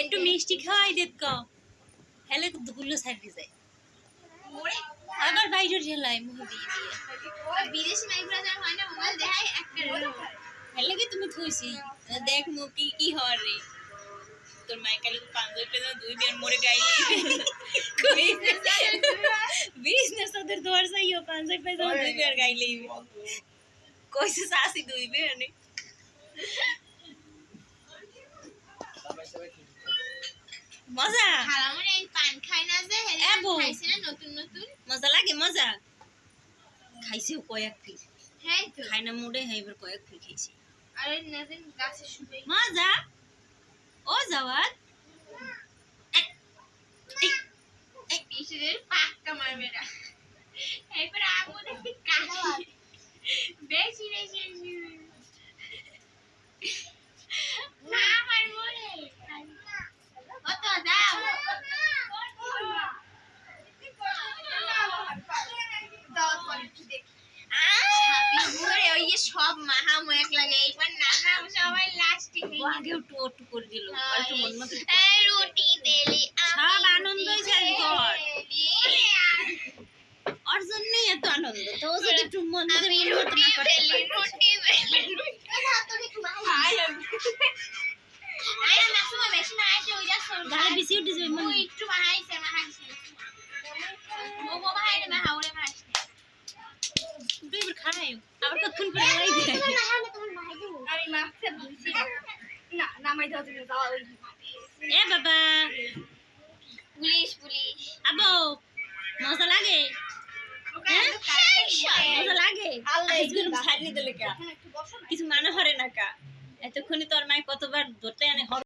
একটু মিষ্টি খাওয়াই দেত ক হেলে দুগুলো সাইডে যায় মোড়ে আবার বাইরে ঢেলাই মুখ দিয়ে দিয়ে বিদেশি মাইগুলো যা হয় না মোবাইল দেখায় একটা হেলে কি তুমি থুইছি দেখ মুখ কি কি হর রে তোর মাইকালে পাঁচজন পেয়ে দুই বের মোড়ে গাইলি বিজনেস ওদের দোয়ার চাইও পাঁচজন পেয়ে দুই বের গাইলি কইছে সাসি দুই বের নে মজা খালামুনি এই পান খায় না যে হেলে খাইছে না নতুন নতুন মজা লাগে মজা খাইছেও কয়েক পিস হ্যাঁ তো খাই না মুড়ে হ্যাঁ এবার কয়েক পিস খাইছে আরে ওই গাছে শুবে মজা ও যাওয়ার পিসের পাক্কা মারবে না মাহামো এক লাগে এইবার নানা সবাই লাস্টে ও আগে একটু একটু করে দিল একটু মন মতো রুটি বেলি সব আনন্দই যাই ঘর ওর জন্যই এত আনন্দ তো যদি একটু মন মতো রুটি বেলি রুটি বেলি খাই আবার কতক্ষণ পরে না নামাই দাও তুমি এ বাবা। Police police. আবো মজা লাগে? হ্যাঁ? মজা লাগে? কা? কিছু মানে হরে না কা? এতক্ষণে তোর মায় কতবার ধরতে আনে